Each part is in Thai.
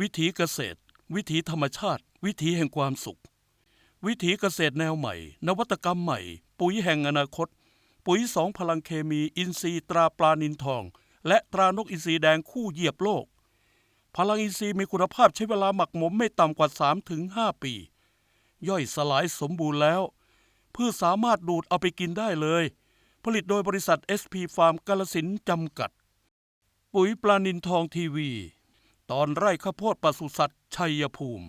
วิถีเกษตร วิถีธรรมชาติ วิถีแห่งความสุข วิถีเกษตรแนวใหม่ นวัตกรรมใหม่ ปุ๋ยแห่งอนาคต ปุ๋ยสองพลังเคมี อินทรีย์ตราปลานินทอง และตรานกอินทรีแดงคู่เหยียบโลก พลังอินทรีย์มีคุณภาพใช้เวลาหมักหมมไม่ต่ำกว่า 3-5 ปี ย่อยสลายสมบูรณ์แล้วพืชสามารถดูดเอาไปกินได้เลย ผลิตโดยบริษัท SP ฟาร์มกาลสินจำกัด ปุ๋ยปลานินทองทีวี ตอนไร่ข้าวโพดปศุสัตว์ชัยภูมิ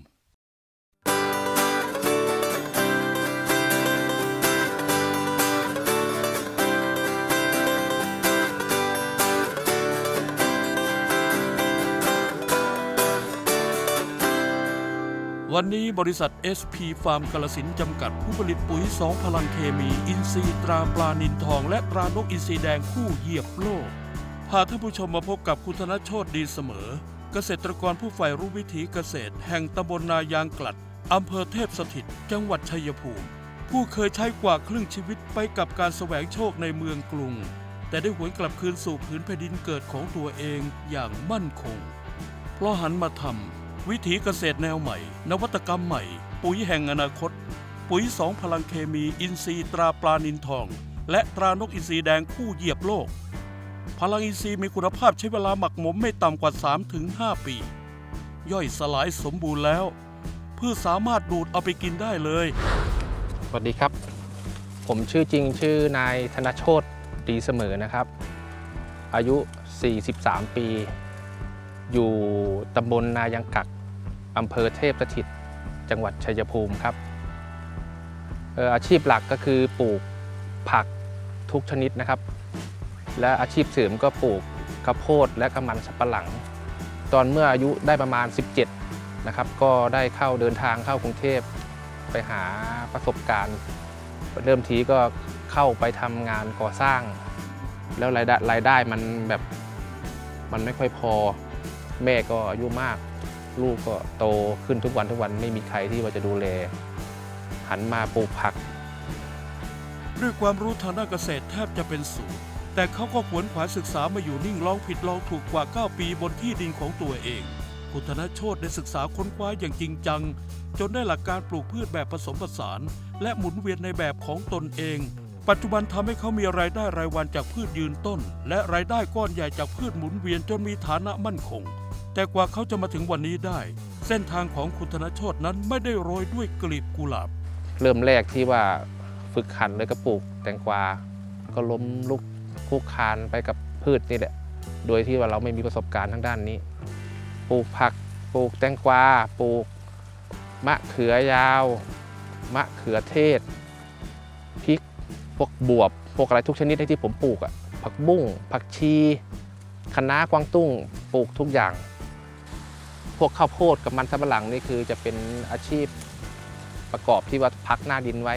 วันนี้บริษัท SP ฟาร์มกาลสินจำกัดผู้ผลิตปุ๋ยสองพลังเคมี อินทรีย์ตราปลานินทอง และตรานกอินทรีแดงคู่เหยียบโลก พาท่านผู้ชมมาพบกับคุณธนโชตดีเสมอ เกษตรกรผู้ใฝ่รู้วิถีเกษตร แห่งตำบลนายางกลัดอำเภอเทพสถิต จังหวัดชัยภูมิ ผู้เคยใช้กว่าครึ่งชีวิตไปกับการแสวงโชคในเมืองกรุง แต่ได้หวนกลับคืนสู่ผืนแผ่นดินเกิดของตัวเองอย่างมั่นคง เพราะหันมาทำวิถีเกษตรแนวใหม่ นวัตกรรมใหม่ ปุ๋ยแห่งอนาคต ปุ๋ยสองพลังเคมีอินทรีย์ตราปลานินทอง และตรานกอินทรีแดงคู่เหยียบโลก ลังอินทรีย์มีคุณภาพใช้เวลาหมักหมมไม่ต่ำกว่า 3-5 ปี ย่อยสลายสมบูรณ์แล้วพืชสามารถดูดเอาไปกินได้เลย สวัสดีครับ ผมชื่อจริงชื่อนายธนโชตดีเสมอนะครับ อายุ 43 ปี อยู่ตำบลนายังกักอำเภอเทพสถิต จังหวัดชัยภูมิครับอาชีพหลักก็คือปลูกผักทุกชนิดนะครับ และอาชีพเสริมก็ปลูกข้าวโพดและกระมันสับปะหลัง ตอนเมื่ออายุได้ประมาณ 17นะครับก็ได้เข้าเดินทางเข้ากรุงเทพไปหาประสบการณ์ เริ่มทีก็เข้าไปทำงานก่อสร้าง แล้วรายได้รายได้มันแบบมันไม่ค่อยพอ แม่ก็อายุมาก ลูกก็โตขึ้นทุกวันทุกวันไม่มีใครที่ว่าจะดูแลหันมาปลูกผัก ด้วยความรู้ทางด้านเกษตรแทบจะเป็นศูนย์ แต่เขาก็ขวนขวายศึกษามาอยู่นิ่งลองผิดลองถูกกว่า 9 ปีบนที่ดินของตัวเอง คุณธนโชตได้ศึกษาค้นคว้าอย่างจริงจัง จนได้หลักการปลูกพืชแบบผสมผสาน และหมุนเวียนในแบบของตนเอง ปัจจุบันทำให้เขามีรายได้รายวันจากพืชยืนต้น และรายได้ก้อนใหญ่จากพืชหมุนเวียนจนมีฐานะมั่นคง แต่กว่าเขาจะมาถึงวันนี้ได้ เส้นทางของคุณธนโชตนั้นไม่ได้โรยด้วยกลีบกุหลาบ เริ่มแรกที่ว่าฝึกหันเลยก็ปลูกแตงกวาก็ล้มลุก คุกคานไปกับพืชนี่แหละ โดยที่ว่าเราไม่มีประสบการณ์ทางด้านนี้ ปลูกผัก ปลูกแตงกวา ปลูกมะเขือยาว มะเขือเทศ พริก พวกบวบ พวกอะไรทุกชนิดที่ผมปลูกอะผักบุ้ง ผักชี คะน้ากวางตุ้ง ปลูกทุกอย่าง พวกข้าวโพดกับมันสำปะหลังนี่คือจะเป็นอาชีพประกอบที่ว่าพักหน้าดินไว้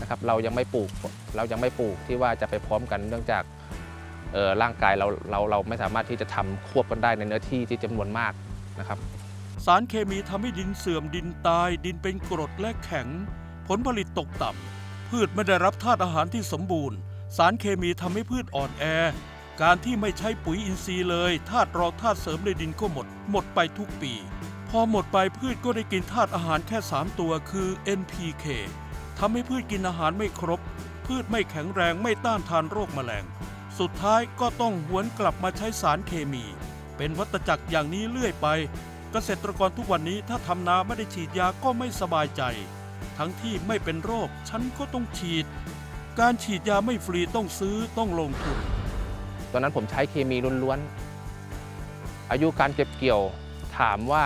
นะครับ เรายังไม่ปลูก เรายังไม่ปลูกที่ว่าจะไปพร้อมกันเนื่องจากร่างกายเราเราเราไม่สามารถที่จะทำควบกันได้ในเนื้อที่ที่จำนวนมากนะครับ สารเคมีทำให้ดินเสื่อมดินตาย ดินเป็นกรดและแข็ง ผลผลิตตกต่ำพืชไม่ได้รับธาตุอาหารที่สมบูรณ์ สารเคมีทำให้พืชอ่อนแอ การที่ไม่ใช้ปุ๋ยอินทรีย์เลยธาตุรองธาตุเสริมในดินก็หมด หมดไปทุกปี พอหมดไปพืชก็ได้กินธาตุอาหารแค่ 3 ตัวคือ NPK ทำให้พืชกินอาหารไม่ครบ พืชไม่แข็งแรงไม่ต้านทานโรคแมลง สุดท้ายก็ต้องหวนกลับมาใช้สารเคมี เป็นวัฏจักรอย่างนี้เรื่อยไป เกษตรกรทุกวันนี้ถ้าทำนาไม่ได้ฉีดยาก็ไม่สบายใจ ทั้งที่ไม่เป็นโรคฉันก็ต้องฉีด การฉีดยาไม่ฟรีต้องซื้อต้องลงทุน ตอนนั้นผมใช้เคมีล้วนๆ อายุการเก็บเกี่ยวถามว่า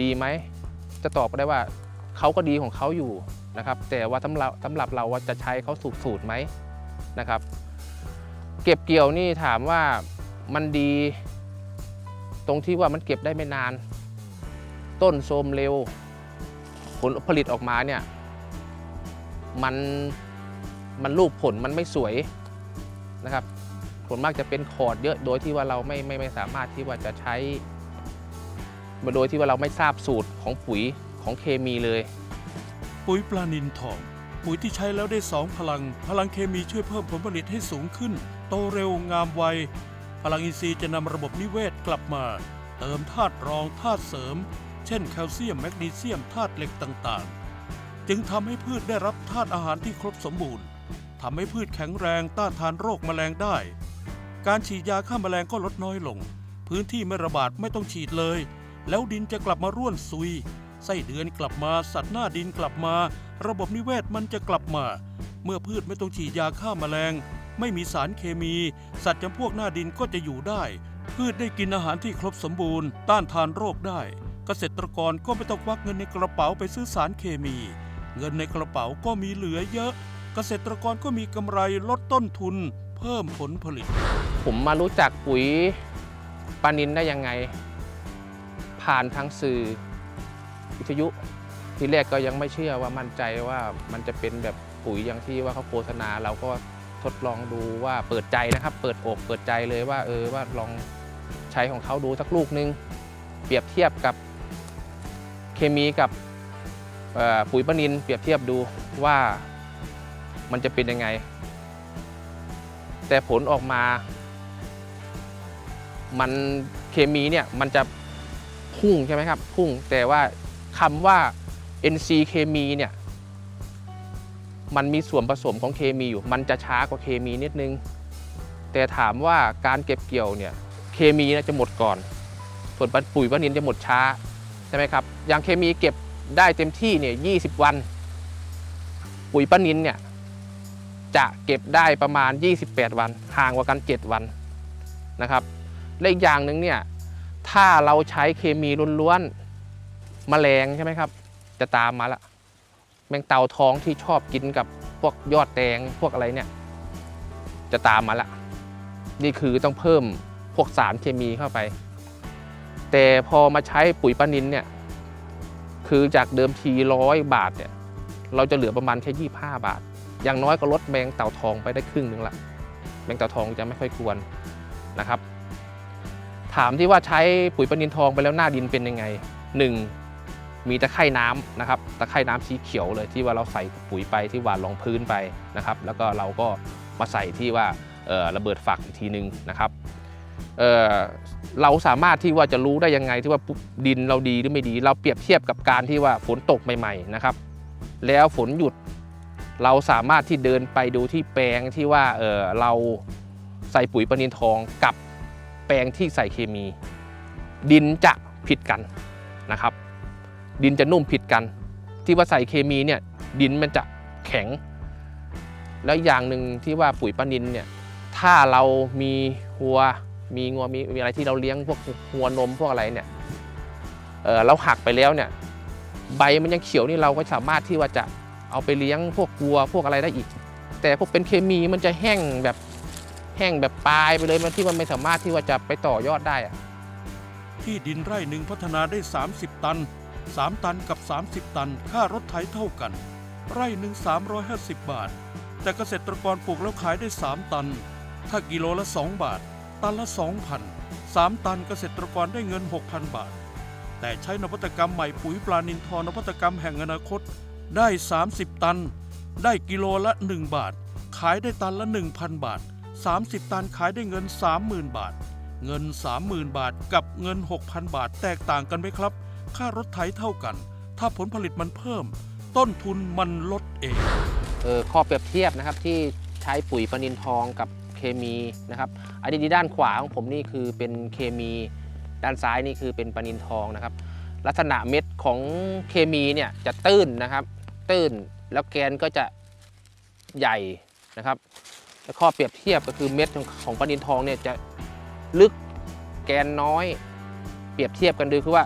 ดีไหม จะตอบได้ว่าเขาก็ดีของเขาอยู่ นะครับ แต่ว่าสำหรับสำหรับเราว่าจะใช้เขาสูตรสูตรไหมนะครับ เก็บเกี่ยวนี่ถามว่ามันดี ตรงที่ว่ามันเก็บได้ไม่นาน ต้นโทมเร็ว ผลผลิตออกมาเนี่ยมันมันลูกผลมันไม่สวยนะครับส่วนมากจะเป็นขอดเยอะโดยที่ว่าเราไม่ไม่ไม่สามารถที่ว่าจะใช้โดยที่ว่าเราไม่ทราบสูตรของปุ๋ยของเคมีเลย ปุ๋ยปลานินทอง ปุ๋ยที่ใช้แล้วได้สองพลัง พลังเคมีช่วยเพิ่มผลผลิตให้สูงขึ้น โตเร็วงามไว พลังอินทรีย์จะนำระบบนิเวศกลับมา เติมธาตุรองธาตุเสริม เช่นแคลเซียมแมกนีเซียมธาตุเหล็กต่างๆ จึงทำให้พืชได้รับธาตุอาหารที่ครบสมบูรณ์ทำให้พืชแข็งแรงต้านทานโรคแมลงได้ การฉีดยาฆ่าแมลงก็ลดน้อยลง พื้นที่ไม่ระบาดไม่ต้องฉีดเลย แล้วดินจะกลับมาร่วนซุย ไส้เดือนกลับมาสัตว์หน้าดินกลับมา ระบบนิเวศมันจะกลับมา เมื่อพืชไม่ต้องฉีดยาฆ่าแมลง ไม่มีสารเคมี สัตว์จำพวกหน้าดินก็จะอยู่ได้ พืชได้กินอาหารที่ครบสมบูรณ์ ต้านทานโรคได้ เกษตรกรก็ไม่ต้องควักเงินในกระเป๋าไปซื้อสารเคมี เงินในกระเป๋าก็มีเหลือเยอะ เกษตรกรก็มีกำไรลดต้นทุน เพิ่มผลผลิต ผมมารู้จักปุ๋ยปานินได้ยังไง ผ่านทางสื่อ วิทยุทีแรกก็ยังไม่เชื่อว่ามั่นใจว่ามันจะเป็นแบบปุ๋ยอย่างที่ว่าเขาโฆษณาเราก็ทดลองดูว่าเปิดใจนะครับ เปิดอกเปิดใจเลยว่าเออว่าลองใช้ของเขาดูสักลูกนึง เปรียบเทียบกับเคมีกับปุ๋ยปนินเปรียบเทียบดูว่ามันจะเป็นยังไง แต่ผลออกมา มันเคมีเนี่ยมันจะพุ่งใช่ไหมครับพุ่งแต่ว่า คำว่า NC เคมีเนี่ยมันมีส่วนผสมของเคมีอยู่ มันจะช้ากว่าเคมีนิดนึง แต่ถามว่าการเก็บเกี่ยวเนี่ยเคมีน่าจะหมดก่อน ส่วนปุ๋ยวันินจะหมดช้าใช่ไหมครับ อย่างเคมีเก็บได้เต็มที่เนี่ย20วัน ปุ๋ยป้านินเนี่ยจะเก็บได้ประมาณ 28 วัน ห่างกว่ากัน 7 วันนะครับ และอีกอย่างหนึ่งเนี่ย ถ้าเราใช้เคมีล้วนๆ แมลงใช่ไหมครับ จะตามมาละแมงเต่าทองที่ชอบกินกับพวกยอดแตงพวกอะไรเนี่ย จะตามมาละนี่คือต้องเพิ่มพวกสารเคมีเข้าไป แต่พอมาใช้ปุ๋ยปานินเนี่ย คือจากเดิมทีร้อยบาทเนี่ย เราจะเหลือประมาณแค่ 25 บาท อย่างน้อยก็ลดแมงเต่าทองไปได้ครึ่งหนึ่งละแมงเต่าทองจะไม่ค่อยกวนนะครับ ถามที่ว่าใช้ปุ๋ยปนินทองไปแล้วหน้าดินเป็นยังไง 1. มีตะไคร่น้ำนะครับตะไคร่น้ำสีเขียวเลยที่ว่าเราใส่ปุ๋ยไปที่หว่านรองพื้นไปนะครับ แล้วก็เราก็มาใส่ที่ว่าระเบิดฝักอีกทีหนึ่งนะครับเเราสามารถที่ว่าจะรู้ได้ยังไงที่ว่าดินเราดีหรือไม่ดี เราเปรียบเทียบกับการที่ว่าฝนตกใหม่ๆนะครับ แล้วฝนหยุดเราสามารถที่เดินไปดูที่แปลงที่ว่าเเราใส่ปุ๋ยปนินทองกับแปลงที่ใส่เคมี ดินจะผิดกันนะครับ ดินจะนุ่มผิดกัน ที่ว่าใส่เคมีเนี่ยดินมันจะแข็ง แล้วอย่างหนึ่งที่ว่าปุ๋ยปนินเนี่ยถ้าเรามีวัวมีงัวมีมีอะไรที่เราเลี้ยงพวกหัวนมพวกอะไรเนี่ยเออเราหักไปแล้วเนี่ยใบมันยังเขียวนี่เราก็สามารถที่ว่าจะเอาไปเลี้ยงพวกวัวพวกอะไรได้อีก แต่พวกเป็นเคมีมันจะแห้งแบบแห้งแบบปลายไปเลยมันที่มันไม่สามารถที่ว่าจะไปต่อยอดได้อะที่ดินไร่หนึ่งพัฒนาได้ 30 ตัน 3 ตันกับ 30 ตัน ค่ารถไถเท่ากัน ไร่หนึ่ง350 บาท แต่เกษตรกรปลูกแล้วขายได้ 3 ตัน ถ้ากิโลละ 2 บาท ตันละ 2,000 3 ตันเกษตรกรได้เงิน 6,000 บาท แต่ใช้นวัตกรรมใหม่ปุ๋ยปลานินทรนวัตกรรมแห่งอนาคตได้ 30 ตัน ได้กิโลละ 1 บาท ขายได้ตันละ 1,000 บาท 30 ตันขายได้เงิน 30,000 บาท เงิน 30,000 บาทกับเงิน 6,000 บาทแตกต่างกันไหมครับ ค่ารถไถเท่ากัน ถ้าผลผลิตมันเพิ่ม ต้นทุนมันลดเอง เออข้อเปรียบเทียบนะครับที่ใช้ปุ๋ยปนินทองกับเคมีนะครับอันนี้ด้านขวาของผมนี่คือเป็นเคมี ด้านซ้ายนี่คือเป็นปนินทองนะครับ ลักษณะเม็ดของเคมีเนี่ยจะตื้นนะครับ ตื้นแล้วแกนก็จะใหญ่นะครับแล้วข้อเปรียบเทียบก็คือเม็ดของของปนินทองเนี่ยจะลึกแกนน้อย เปรียบเทียบกันดูคือว่า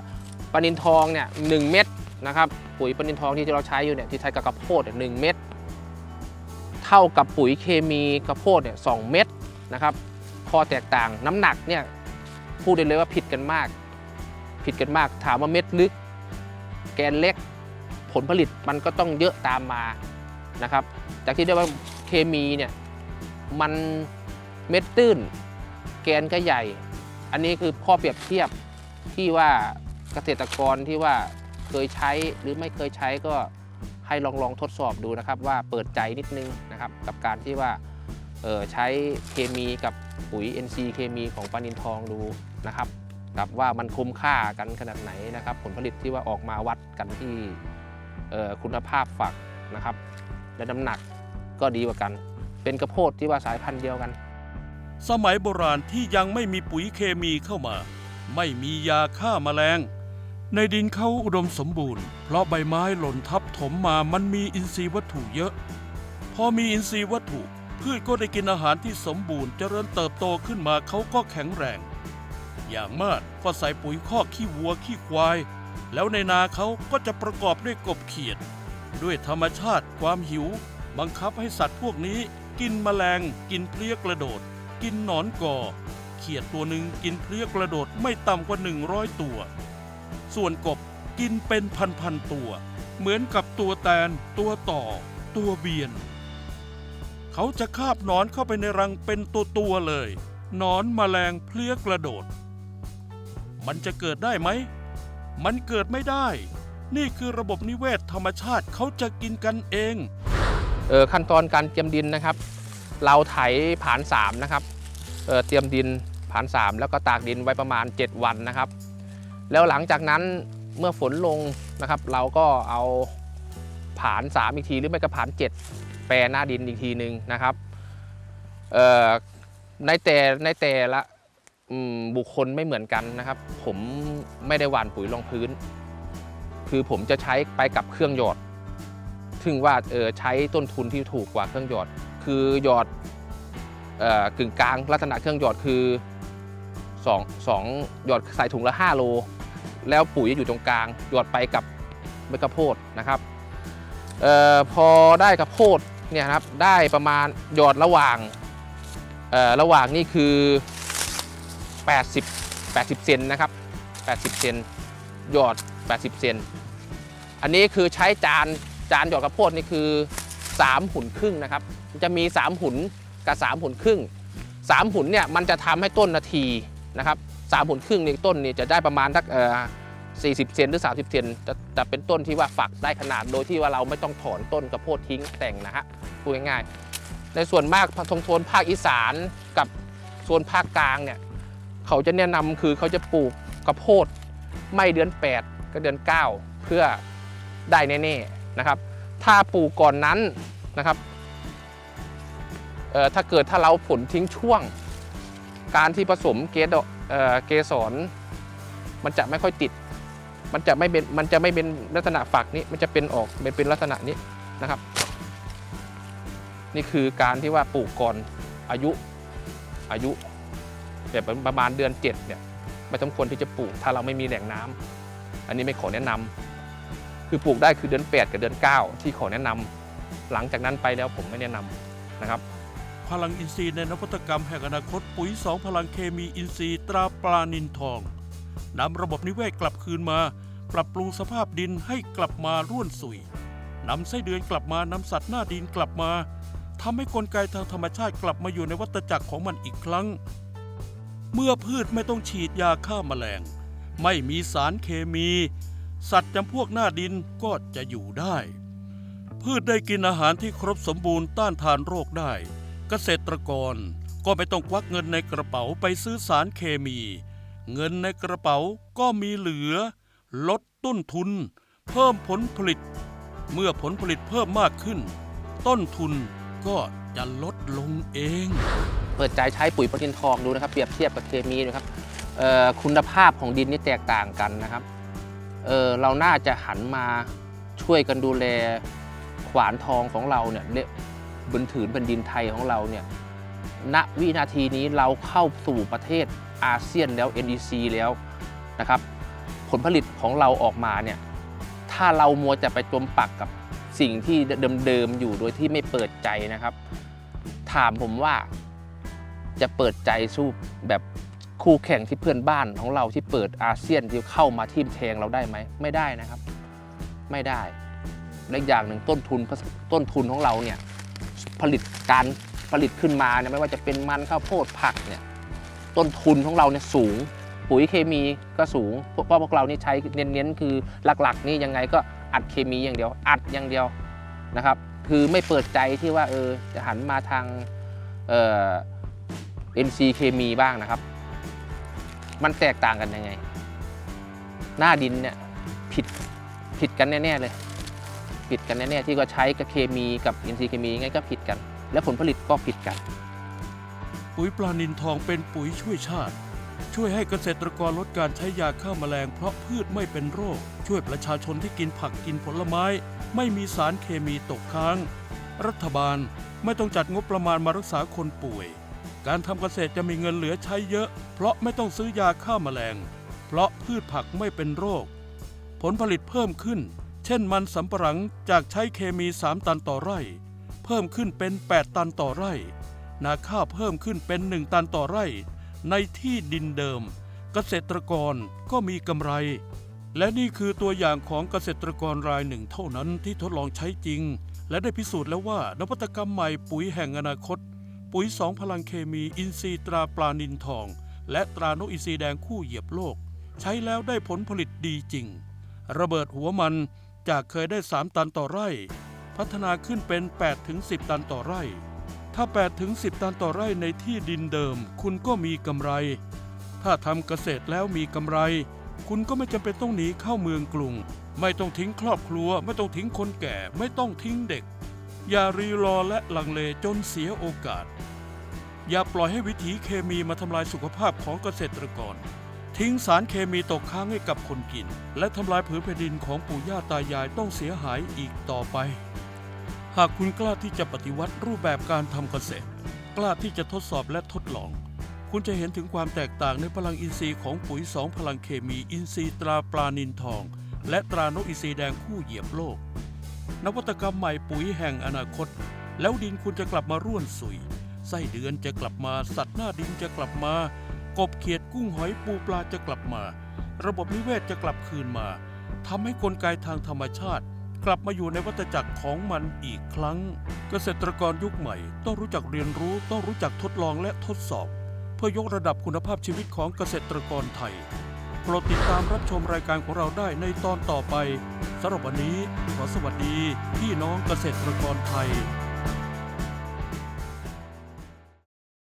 ปนินทองเนี่ยหนึ่งเม็ดนะครับปุ๋ยปนินทองที่เราใช้อยู่เนี่ยที่ใช้กับกระโพดหนึ่งเม็ดเท่ากับปุ๋ยเคมีกระโพดเนี่ยสองเม็ดนะครับข้อแตกต่างน้ำหนักเนี่ยพูดได้เลยว่าผิดกันมาก ผิดกันมากถามว่าเม็ดลึก แกนเล็กผลผลิตมันก็ต้องเยอะตามมานะครับ จากที่ได้ว่าเคมีเนี่ยมันเม็ดตื้น แกนก็ใหญ่ อันนี้คือข้อเปรียบเทียบที่ว่า กษตรกรที่ว่าเคยใช้หรือไม่เคยใช้ก็ให้ลองลองทดสอบดูนะครับ ว่าเปิดใจนิดนึงนะครับ กับการที่ว่าออใช้เคมีกับปุ๋ย NC เคมีของปานินทองดูนะครับครับว่ามันคุ้มค่ากันขนาดไหนนะครับ ผลผลิตที่ว่าออกมาวัดกันที่คุณภาพฝักนะครับ และน้ำหนักก็ดีกว่ากัน เป็นกระโพดที่ว่าสายพันธุ์เดียวกัน สมัยโบราณที่ยังไม่มีปุ๋ยเคมีเข้ามา ไม่มียาฆ่าแมลง ในดินเขาอุดมสมบูรณ์ เพราะใบไม้หล่นทับถมมามันมีอินทรีย์วัตถุเยอะ พอมีอินทรีย์วัตถุ พืชก็ได้กินอาหารที่สมบูรณ์เจริญเติบโตขึ้นมาเขาก็แข็งแรง อย่างมากก็ใส่ปุ๋ยคอกขี้วัวขี้ควาย แล้วในนาเขาก็จะประกอบด้วยกบเขียด ด้วยธรรมชาติความหิว บังคับให้สัตว์พวกนี้ กินแมลง กินเพลี้ยกระโดด กินหนอนก่อ เขียดตัวหนึ่งกินเพลี้ยกระโดดไม่ต่ำกว่า100ตัว ส่วนกบกินเป็นพันๆตัว เหมือนกับตัวแตน ตัวต่อ ตัวเบียน เขาจะคาบนอนเข้าไปในรังเป็นตัวตัวๆเลยนอนมแมลงเพลี้ยกระโดด มันจะเกิดได้ไหม มันเกิดไม่ได้ นี่คือระบบนิเวศธรรมชาติเขาจะกินกันเองเออขั้นตอนการเตรียมดินนะครับ เราไถผาน3นะครับเออเตรียมดินผาน3แล้วก็ตากดินไว้ประมาณ 7 วันนะครับ แล้วหลังจากนั้นเมื่อฝนลงนะครับ เราก็เอาผาน 3 อีกที หรือไม่ก็ผาน 7 แปรหน้าดินอีกทีหนึ่งนะครับในแต่ในแต่ละบุคคลไม่เหมือนกันนะครับ ผมไม่ได้หว่านปุ๋ยรองพื้น คือผมจะใช้ไปกับเครื่องหยอดถึงว่าเออใช้ต้นทุนที่ถูกกว่าเครื่องหยอด คือหยอดออกึ่งกลางลักษณะเครื่องหยอดคือสองสองหยอดใส่ถุงละ 5 โล แล้วปุ๋ยอยู่ตรงกลาง หยอดไปกับเมกะโพดนะครับออพอได้กระโพดเนี่ยนะครับได้ประมาณหยอดระหว่างระหว่างนี่คือ 80 80 เซนนะครับ 80 เซนหยอด 80 เซนอันนี้คือใช้จานจานหยอดกระโพดนี่คือ 3 หุ่นครึ่งนะครับ จะมี 3 หุ่นกับ 3 หุ่นครึ่ง 3 หุ่นเนี่ยมันจะทำให้ต้นนาทีนะครับ สามหุ่นครึ่งนี่ต้นนี่จะได้ประมาณสักเอ่อ40เซนหรือ 30 เซนจะจะเป็นต้นที่ว่าฝักได้ขนาดโดยที่ว่าเราไม่ต้องถอนต้นกระโพดทิ้งแต่งนะฮะพูดง่ายๆ ในส่วนมากทงโซนภาคอีสานกับโซนภาคกลางเนี่ยเขาจะแนะนำคือเขาจะปลูกกระโพดไม่เดือน 8 ก็เดือน 9 เพื่อได้แน่ๆนะครับ ถ้าปลูกก่อนนั้นนะครับถ้าเกิดถ้าเราผลทิ้งช่วง การที่ผสมเกสรเเกสรมันจะไม่ค่อยติด มันจะไม่เป็นมันจะไม่เป็นลักษณะฝักนี้มันจะเป็นออกเป็นเป็นลักษณะนี้นะครับ นี่คือการที่ว่าปลูกก่อนอายุอายุแบบประมาณเดือน7เนี่ยไม่สมควรที่จะปลูกถ้าเราไม่มีแหล่งน้ำอันนี้ไม่ขอแนะนำคือปลูกได้คือเดือน 8 กับเดือน 9 ที่ขอแนะนำหลังจากนั้นไปแล้วผมไม่แนะนำนะครับ พลังอินทรีย์ในนวัตกรรมแห่งอนาคตปุ๋ยสองพลังเคมีอินทรีย์ตราปลานินทองนำระบบนิเวศกลับคืนมา ปรับปรุงสภาพดินให้กลับมาร่วนสุยนำไส้เดือนกลับมานำสัตว์หน้าดินกลับมาทำให้กลไกทางธรรมชาติกลับมาอยู่ในวัฏจักรของมันอีกครั้ง เมื่อพืชไม่ต้องฉีดยาฆ่าแมลง ไม่มีสารเคมี สัตว์จำพวกหน้าดินก็จะอยู่ได้ พืชได้กินอาหารที่ครบสมบูรณ์ต้านทานโรคได้ เกษตรกรก็ไม่ต้องควักเงินในกระเป๋าไปซื้อสารเคมี เงินในกระเป๋าก็มีเหลือ ลดต้นทุน เพิ่มผลผลิต เมื่อผลผลิตเพิ่มมากขึ้น ต้นทุนก็จะลดลงเอง เปิดใจใช้ปุ๋ยโปรตีนทองดูนะครับ เปรียบเทียบกับเคมีนะครับคุณภาพของดินนี่แตกต่างกันนะครับเเราน่าจะหันมาช่วยกันดูแลขวานทองของเราเนี่ย บนถืนแผ่นดินไทยของเราเนี่ยณวินาทีนี้เราเข้าสู่ประเทศอาเซียนแล้ว NDC แล้วนะครับผลผลิตของเราออกมาเนี่ยถ้าเรามัวจะไปจมปักกับสิ่งที่เดิมๆอยู่โดยที่ไม่เปิดใจนะครับ ถามผมว่าจะเปิดใจสู้แบบคู่แข่งที่เพื่อนบ้านของเราที่เปิดอาเซียนที่เข้ามาทิมแทงเราได้ไหมไม่ได้นะครับ ไม่ได้และอีกอย่างหนึ่งต้นทุนต้นทุนของเราเนี่ย ผลิตการผลิตขึ้นมาเนี่ยไม่ว่าจะเป็นมันข้าวโพดผักเนี่ยต้นทุนของเราเนี่ยสูง ปุ๋ยเคมีก็สูงเพราะพวกเรานี่ใช้เน้นๆคือหลักๆ นี่ยังไงก็อัดเคมีอย่างเดียว อัดอย่างเดียวนะครับ คือไม่เปิดใจที่ว่าเออจะหันมาทางเอ่อ NC เคมีบ้างนะครับ มันแตกต่างกันยังไง หน้าดินเนี่ยผิดผิดกันแน่ๆเลย ผิดกันแน่ๆที่ก็ใช้กับเคมีกับอินทรีย์เคมียังไงก็ผิดกัน และผลผลิตก็ผิดกัน ปุ๋ยปลานินทองเป็นปุ๋ยช่วยชาติ ช่วยให้เกษตรกรลดการใช้ยาฆ่าแมลง เพราะพืชไม่เป็นโรค ช่วยประชาชนที่กินผักกินผลไม้ ไม่มีสารเคมีตกค้าง รัฐบาลไม่ต้องจัดงบประมาณมารักษาคนป่วย การทำเกษตรจะมีเงินเหลือใช้เยอะ เพราะไม่ต้องซื้อยาฆ่าแมลง เพราะพืชผักไม่เป็นโรค ผลผลิตเพิ่มขึ้น เช่นมันสำปะหลังจากใช้เคมี 3 ตันต่อไร่ เพิ่มขึ้นเป็น 8 ตันต่อไร่ นาข้าวเพิ่มขึ้นเป็น 1 ตันต่อไร่ ในที่ดินเดิม เกษตรกรก็มีกำไร และนี่คือตัวอย่างของเกษตรกรรายหนึ่งเท่านั้นที่ทดลองใช้จริง และได้พิสูจน์แล้วว่านวัตกรรมใหม่ปุ๋ยแห่งอนาคต ปุ๋ยสองพลังเคมีอินทรีย์ตราปลานินทอง และตรานกอินทรีแดงคู่เหยียบโลก ใช้แล้วได้ผลผลิตดีจริง ระเบิดหัวมัน จากเคยได้ 3 ตันต่อไร่ พัฒนาขึ้นเป็น8-10 ตันต่อไร่ ถ้า8-10 ตันต่อไร่ในที่ดินเดิม คุณก็มีกำไร ถ้าทำเกษตรแล้วมีกำไร คุณก็ไม่จำเป็นต้องหนีเข้าเมืองกรุง ไม่ต้องทิ้งครอบครัว ไม่ต้องทิ้งคนแก่ ไม่ต้องทิ้งเด็ก อย่ารีรอและลังเลจนเสียโอกาส อย่าปล่อยให้วิถีเคมีมาทำลายสุขภาพของเกษตรกร ทิ้งสารเคมีตกค้างให้กับคนกิน และทำลายผืนแผ่นดินของปู่ย่าตายายต้องเสียหายอีกต่อไป หากคุณกล้าที่จะปฏิวัติรูปแบบการทำเกษตร กล้าที่จะทดสอบและทดลอง คุณจะเห็นถึงความแตกต่างในพลังอินทรีย์ของปุ๋ยสองพลังเคมีอินทรีย์ตราปลานินทอง และตรานกอินทรีแดงคู่เหยียบโลก นวัตกรรมใหม่ปุ๋ยแห่งอนาคต แล้วดินคุณจะกลับมาร่วนสุยไส้เดือนจะกลับมาสัตว์หน้าดินจะกลับมา กบเขียดกุ้งหอยปูปลาจะกลับมา ระบบนิเวศจะกลับคืนมาทำให้กลไกทางธรรมชาติ กลับมาอยู่ในวัฏจักรของมันอีกครั้ง เกษตรกรยุคใหม่ ต้องรู้จักเรียนรู้ต้องรู้จักทดลองและทดสอบ เพื่อยกระดับคุณภาพชีวิตของเกษตรกรไทยโปรดติดตามรับชมรายการของเราได้ในตอนต่อไปสำหรับวันนี้ขอสวัสดีพี่น้องเกษตรกรไทย